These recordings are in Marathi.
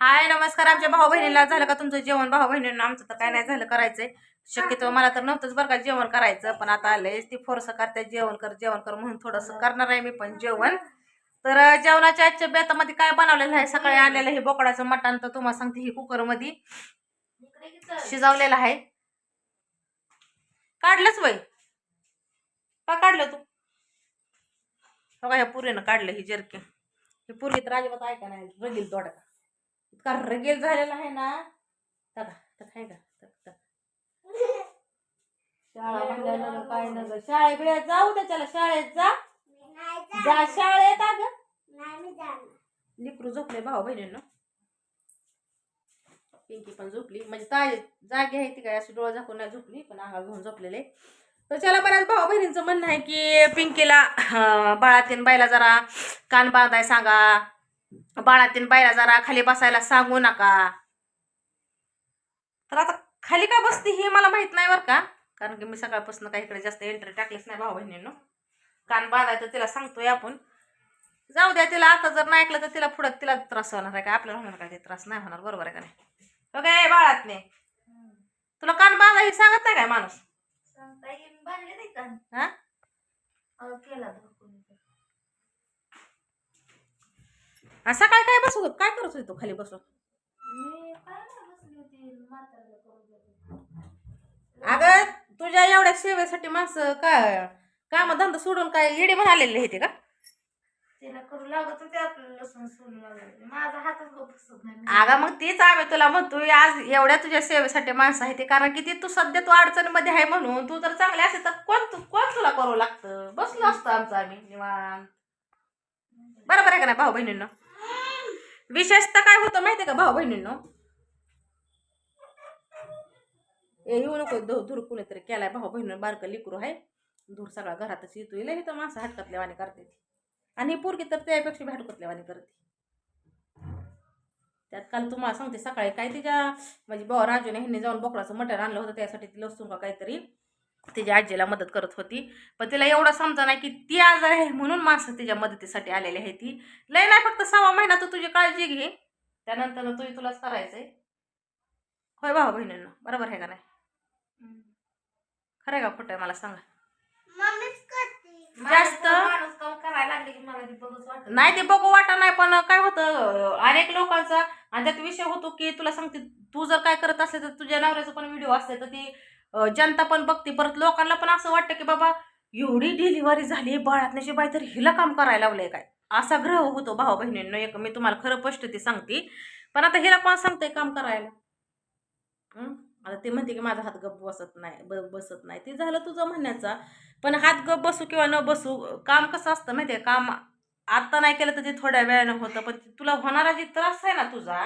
हाय नमस्कार. आमच्या भाऊ बहिणीला झालं का तुमचं जेवण? भाऊ बहिणींना आमचं तर काय नाही झालं करायचंय. शक्यतो मला तर नव्हतंच बरं का जेवण करायचं पण आता आलंय. ती फोर्स करते जेवण कर जेवण कर म्हणून थोडंसं करणार आहे मी पण जेवण. तर जेवणाच्या आजच्या बेतामध्ये काय बनवलेलं आहे? सकाळी आणलेलं हे बोकडाचं मटण. तर तुम्हाला सांगते हे कुकरमध्ये शिजवलेलं आहे. काढलंच बाई का काढलं तू? बघा ह्या पुरीनं काढलं ही जर्की. ही पुरगी तर अजिबात ऐका नाही रगील दोडका इतका रगेल झालेला आहे ना. का तक, तक. शाळा म्हणल्यानं काय न ग शाळेत बिळ्यात जाऊ त्याच्याला शाळेत जा. जा शाळेत अग. लिकरू झोपले भाऊ बहिणींना. पिंकी पण झोपली. म्हणजे ताई जागी आहे ती काय अशी डोळा झाकून नाही झोपली पण अंगा घेऊन झोपलेले. तर त्याला बऱ्याच भाऊ बहिणींचं म्हणणं आहे की पिंकीला बाळातीन बाईला जरा कान बांधाय सांगा. बाळातीन बाईला जरा खाली बसायला सांगू नका. तर आता खाली का बसती हे मला माहीत नाही बरं का. कारण की मी सकाळपासून काही इकडे जास्त एंट्री टाकलीच नाही भाऊ बहिणींनो. कान बांधायचं तिला सांगतोय आपण. जाऊ द्या तिला आता जर नाही ऐकलं तर तिला पुढं तिला त्रास होणार आहे का? आपल्याला होणार काय ते त्रास नाही होणार बरोबर आहे का नाही? ओके बाळात नाही तुला कान बांधा हे सांगत नाही काय माणूस? हा आणि सकाळी काय बसत होत काय करत होतो खाली बसून? अगं तुझ्या एवढ्या सेवेसाठी माणसं काय काम धंदा सोडून काय येडे म्हणालेले होते का? तिला करू लागत होते आपल्याला लसूण सोडून लागत माझा हातच गो बसत नाही. अगं मग तीच आम्ही तुला म्हणतोय आज एवढ्या तुझ्या सेवेसाठी माणसं आहे ते कारण की ती तू सध्या तू अडचणीमध्ये आहे म्हणून तू जर चांगली असेल तर कोण तू कोण तुला करू लागतं? बसलो असतो आमचं आम्ही निवांत. बरोबर आहे का नाही भाऊ बहिणींनो विशेषतः काय होतं माहिती का भाऊ बहिणींनो? येऊ नको धूर धूर कुणीतरी केलाय भाऊ बहिणीनं बारकं लिकरू आहे धूर सगळा घरातच येतोय लई तर माणसं हटकतल्यावानी करते. ती. आणि पोरगी तर त्यापेक्षा बी हटकतल्यावानी करते. त्यात काल तुम्हाला सांगते सकाळी काय तिच्या म्हणजे भाऊ राजूने ह्यांनी जाऊन बोकडाचं मटण आणलं होतं त्यासाठी ती लसूण का काहीतरी तिच्या आजीला मदत करत होती. पण तिला एवढं समजा नाही की ती आजार आहे म्हणून माणसं तिच्या मदतीसाठी आलेली आहे ती. लय नाही फक्त सहा महिना तू तुझी काळजी घे. त्यानंतर तुझी तुलाच करायचंय. होय भाऊ बहिणींना बरोबर आहे का नाही? खरं आहे का खोटं आहे मला सांगा? जास्त माणूस काम करायला लागले की मला ती बघूच वाटत नाही. ते बघू वाटा नाही पण काय होतं अनेक लोकांचा आणि त्यात विषय होतो की तुला सांगते तू जर काय करत असले तर तुझ्या नवऱ्याचं पण व्हिडिओ असते तर ती जनता पण बघते. परत लोकांना पण असं वाटतं की बाबा एवढी डिलिव्हरी झाली बाळातण्याची बाई तर हिला काम करायला लावलंय काय? असा ग्रह होतो भाऊ बहिणींनो. एक मी तुम्हाला खरं स्पष्ट ते सांगते. पण आता हिला कोण सांगते काम करायला? आता ते म्हणते की माझा हात गप बसत नाही ब बसत नाही. ते झालं तुझं म्हणण्याचा. पण हात गप बसू किंवा न बसू काम कसं असतं माहिती आहे काम आत्ता नाही केलं तर ते थोड्या वेळानं होतं पण तुला होणारा जे त्रास आहे ना तुझा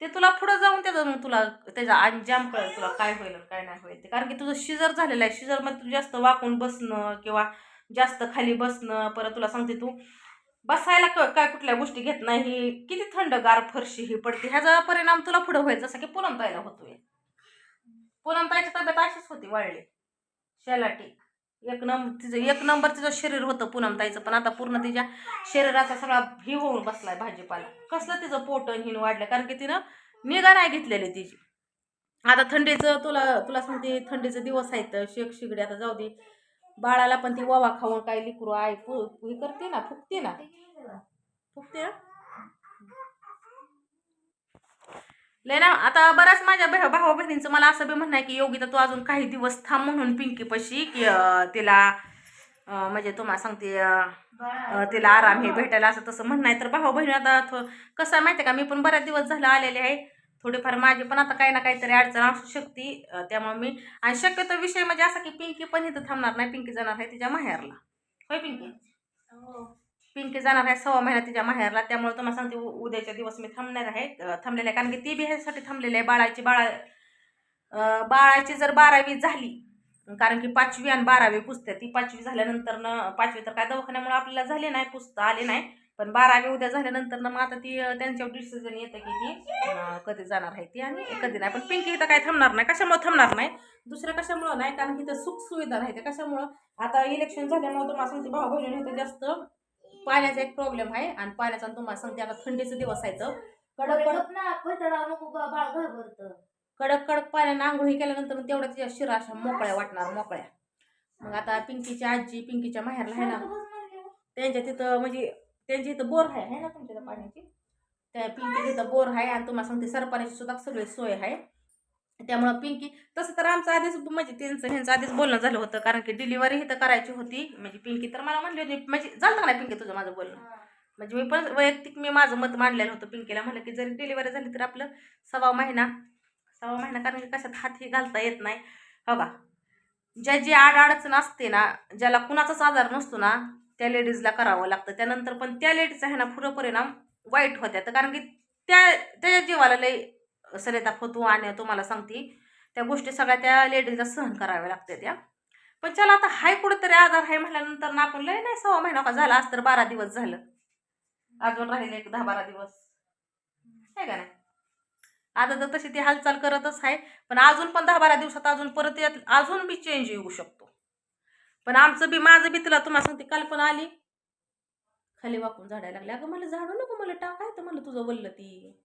ते तुला पुढं जाऊन त्याचं मग तुला त्याचा अंजाम कळेल तुला काय होईल काय नाही होईल ते. कारण की तुझं शिजर झालेलं आहे. शिजरमध्ये तू जास्त वाकून बसणं किंवा जास्त खाली बसणं परत तुला सांगते तू बसायला क- काय कुठल्या गोष्टी घेत नाही. ही किती थंडगार फरशी ही पडते. ह्याचा परिणाम तुला पुढं होईल. जसं की पुनमताईला होतोय. पुनमताईची तब्येत अशीच होती वाढली. शेलाटी. एक नंबर तिचं एक नंबर तिचं शरीर होतं पूनमताईचं पण आता पूर्ण तिच्या शरीराचा सगळा ही होऊन बसलाय भाजीपाला. कसलं तिचं पोट हिन वाढलं कारण की तिनं निगा नाही घेतलेली तिची. आता थंडीचं तुला तुला सांगते थंडीचे दिवस आहेत शेक शिगडी आता जाऊ दे. बाळाला पण ती ववा खाऊन काय लिकरू आहे पु हे करते ना फुकते ना. फुकते ना? लय ना आता बऱ्याच माझ्या भाऊ भावा बहिणींचं मला असं बी म्हणणं आहे की योगिता तू अजून काही दिवस थांब म्हणून पिंकी पशी की तिला म्हणजे तुम्हाला सांगते तिला आराम हे भेटायला असं तसं म्हणणं आहे. तर भाऊ बहिणी आता कसं आहे माहिती आहे का मी पण बऱ्याच दिवस झालं आलेले आहे. थोडेफार माझी पण आता काही ना काहीतरी अडचण असू शकते त्यामुळे मी आणि शक्यतो विषय म्हणजे असा की पिंकी पण इथं थांबणार नाही पिंकी जाणार आहे तिच्या माहेरला. होय पिंकी? हो. पिंकी जाणार आहे सव्वा महिना तिच्या माहेरला त्यामुळे तुम्हाला सांगते उद्याच्या दिवस मी थांबणार आहे अं, थांबलेले आहे. कारण की ती बी ह्यासाठी थांबलेली आहे बाळाची बाळा बाळाची जर बारावी झाली कारण की पाचवी आणि बारावी पुसते ती पाचवी झाल्यानंतर न पाचवी तर काय दवाखान्यामुळे आपल्याला झाली नाही पुसता आले नाही पण बारावी उद्या झाल्यानंतर मग आता ती त्यांच्यावर डिसिजन येतं की ती कधी जाणार आहे ती आणि कधी नाही. पण पिंकी इथं काय थांबणार नाही कशामुळे थांबणार नाही? दुसरं कशामुळं नाही? कारण की इथं सुखसुविधा राहते नाही कशामुळं? आता इलेक्शन झाल्यामुळे तुम्हाला सांगते भाऊ बहिणी जास्त पाण्याचा एक प्रॉब्लेम आहे आणि पाण्याचा तुम्हाला सांगते आता थंडीचे दिवस आहेत. कडक कडक ना पैसा नको बा- बाळ घाबरत. कडक कडक पाण्याने आंघोळी केल्यानंतर तेवढ्या तिच्या शिरा अशा मोकळ्या वाटणार मोकळ्या. मग आता पिंकीची आजी पिंकीच्या माहेरला आहे ना त्यांच्या तिथं म्हणजे त्यांच्या इथं बोर आहे है ना तुमच्या पाण्याची? त्या पिंकी तिथं बोर आहे आणि तुम्हाला सांगते सरपाण्याची सुद्धा सगळी सोय आहे. त्यामुळं पिंकी तसं तर आमचं आधीच म्हणजे त्यांचं ह्यांचं आधीच बोलणं झालं होतं कारण की डिलिव्हरी इथं करायची होती. म्हणजे पिंकी तर मला म्हणली होती म्हणजे झालं नाही पिंकी तुझं माझं बोलणं? म्हणजे मी पण वैयक्तिक मी माझं मत मांडलेलं होतं पिंकीला. म्हणलं की जरी डिलिव्हरी झाली तर आपलं सव्वा महिना सव्वा महिना कारण की कशात हातही घालता येत नाही. हो का? ज्या जी आड अडचण असते ना ज्याला कुणाचाच आजार नसतो ना त्या लेडीजला करावं लागतं. त्यानंतर पण त्या लेडीजचा आहे ना पुढं परिणाम वाईट होत्या. तर कारण की त्या त्याच्या जीवाला लय सरेताप होतो आणि तुम्हाला सांगते त्या गोष्टी सगळ्या त्या लेडीजला सहन कराव्या लागतात त्या पण चला आता हाय कुठंतरी आजार आहे म्हटल्यानंतर ना आपण लय नाही सव्वा महिना का झाला आज तर बारा दिवस झालं. अजून राहिले एक दहा बारा दिवस. आहे का नाही? आता तर तशी ती हालचाल करतच आहे पण अजून पण दहा बारा दिवसात अजून परत यात अजून बी चेंज येऊ शकतो. पण आमचं बी माझं बी तिला तुम्हाला सांगते कल्पना आली. खाली वाकून झाडायला लागले. अगं मला झाडू नको मला टाकाय तर मला तुझं बोललं ती.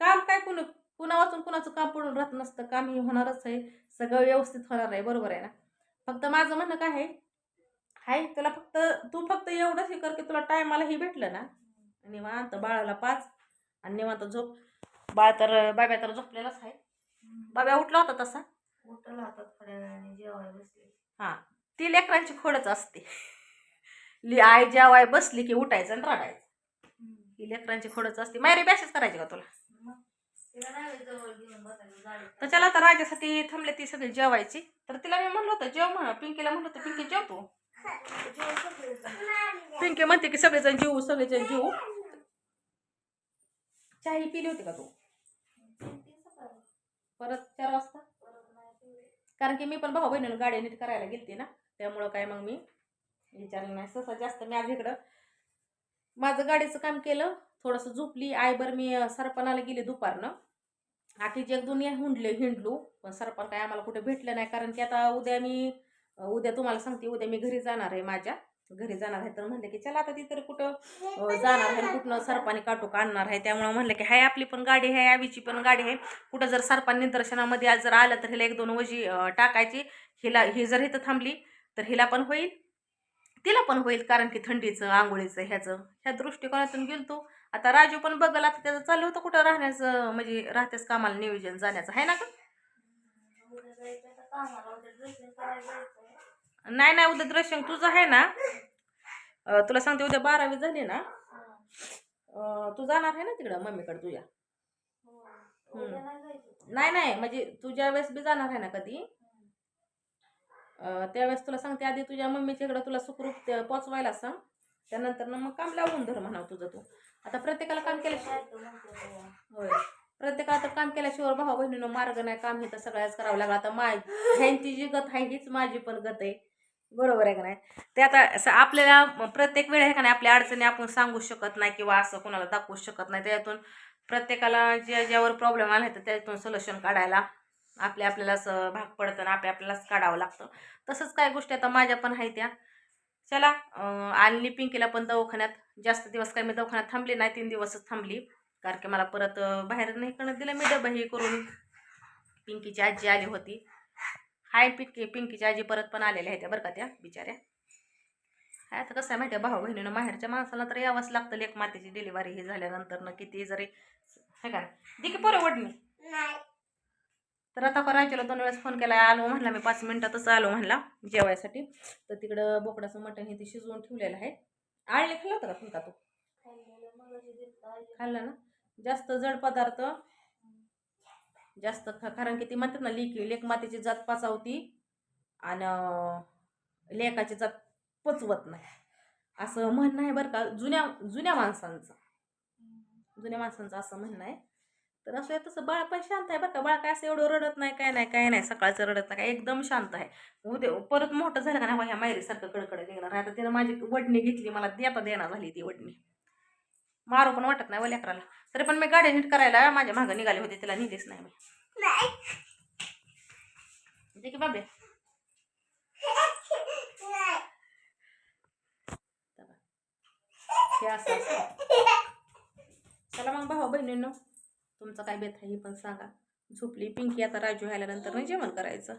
काम काय कुण कुणा वाचून कुणाचं काम पडून राहत नसतं काम हे होणारच आहे सगळं व्यवस्थित होणार आहे बरोबर आहे ना? फक्त माझं म्हणणं काय आहे? हाय तुला फक्त तू फक्त एवढंच हे कर की तुला टायमाला हे भेटलं ना? निवांत बाळाला पाच आणि निवांत झोप. बाळ तर बाब्या तर झोपलेलाच आहे. बाब्या उठला होता तसा? उठला होता थोड्या वेळाने जेवायला बसले. हां ती लेकरांची खोडच असते. लि आई जेवाय बसली की उठायचं आणि रडायचं. ही लेकरांची खोडच असते. मायरी बॅशच करायची का तुला? तर चला आता राजासाठी थांबले ती सगळी जेवायची. तर तिला मी म्हणलं होतं जेव म्हण. पिंकीला म्हणलं होतं पिंकी जेव तू. पिंकी म्हणते की सगळेजण जेवू सगळेजण जेवू चहा पिली होती का तू? परत चार वाजता? कारण की मी पण भाऊ बहिणीला गाडी नीट करायला गेलते ना त्यामुळं काय मग मी विचारलं नाही. सहसा जास्त मी आज इकडं. माझं गाडीचं काम केलं थोडंसं झोपली. आयबर मी सरपणाला गेले दुपारनं. आखी एक दुनिया हुंडले हिंडलो. पण सरपण काय आम्हाला कुठे भेटलं नाही. कारण की आता उद्या मी उद्या तुम्हाला सांगते उद्या मी घरी जाणार आहे माझ्या. घरी जाणार आहे तर म्हणलं की चला आता ती तरी कुठं जाणार आहे. कुठनं सरपाने काटू आणणार आहे. त्यामुळं म्हणलं की हाय आपली पण गाडी आहे आवीची पण गाडी आहे. कुठं जर सरपान निदर्शनामध्ये आज जर आलं तर हिला एक दोन वजी टाकायची. हिला ही जर इथं थांबली तर हिला पण होईल. तिला पण होईल. कारण की थंडीचं आंघोळीचं ह्याचं. ह्या दृष्टिकोनातून गेलतो. आता राजू पण बघल आता त्याचं चाललं होतं कुठं राहण्याचं म्हणजे राहतेच कामाला नियोजन जाण्याचं आहे ना का नाही नाही उद्या द्रश्यंग तुझं आहे ना? तुला सांगते उद्या बारावी झाली ना? तू जाणार आहे ना तिकडं मम्मीकडे तुझ्या? नाही नाही म्हणजे तुझ्या वेळेस बी जाणार आहे ना कधी त्यावेळेस तुला सांगते आधी तुझ्या मम्मीच्या इकडं तुला सुखरूप पोचवायला सांग. त्यानंतर ना मग काम लावून धर म्हणाव तुझं तू. आता प्रत्येकाला काम केल्याशिवाय होय. प्रत्येकाला तर काम केल्याशिवाय भाऊ बहिणीनं मार्ग नाही काम हे तर सगळ्याच करावं लागलं. आता माय ह्यांची जी गत आहे हीच माझी पण गत आहे. बरोबर आहे का नाही? ते आता असं आपल्याला प्रत्येक वेळ आहे का नाही आपल्या अडचणी आपण सांगू शकत नाही किंवा असं कोणाला दाखवू शकत नाही. त्यातून प्रत्येकाला ज्या ज्यावर प्रॉब्लेम आला तर त्यातून सोल्युशन काढायला आपल्या आपल्यालाच भाग पडतं आणि आपल्या आपल्यालाच काढावं लागतं. तसंच काय गोष्टी आता माझ्या पण आहेत त्या. चला आणली पिंकीला पण दवाखान्यात. जास्त दिवस काय मी दवाखान्यात थांबली नाही तीन दिवसच थांबली. कारण की मला परत बाहेर नाही करणं दिलं मी डबा हे करून. पिंकीची आजी आली होती. हाय पिंकी पिंकीची आजी परत पण आलेल्या आहेत त्या बरं का त्या बिचाऱ्या. हाय आता कसं आहे माहिती आहे भाऊ बहिणीनं माहेरच्या माणसाला तर यावंच लागतं लेख मातीची डिलिव्हरी ही झाल्यानंतर ना किती जरी हे का दिकी की पोरं वडणी तर आता करायच्याला दोन वेळेस फोन केला. आलो म्हणला मी पाच मिनिटातच आलो म्हणला जेवायसाठी. तर तिकडं बोकडाचं मटण हे ते शिजवून ठेवलेलं आहे. आळले खाल्लं होतं का तुमचा तू? खाल्लेलं खाल्ला ना? जास्त जड पदार्थ. जास्त खा कारण की ती म्हणतात ना लेकी लेख मातेची जात पाचावती आणि लेखाची जात पचवत नाही. असं म्हणणं आहे बरं का. जुन्या जुन्या माणसांचं. जुन्या माणसांचं असं म्हणणं आहे. तर असं तसं बाळ पण शांत आहे बरं का. बाळ काय असं एवढं रडत नाही काय नाही काय नाही. सकाळचं रडत नाही काय एकदम शांत आहे. उद्या परत मोठं झालं का नाही ह्या मायरीसारखं कडकडे निघणार. नाही आता तिनं माझी वडणी घेतली मला देता देणार झाली ती वडणी. मारू पण वाटत नाही व लेकराला. तरी पण मी गाडी नीट करायला माझ्या मागं निघाले होते तिला नेलीच नाही मी. की बाबे. हे असं असं. चला मग भाऊ बहिणींनो. तुमचं काय बेत आहे पण सांगा. झोपली पिंकी आता राजू ह्याल्यानंतर जेवण करायचं.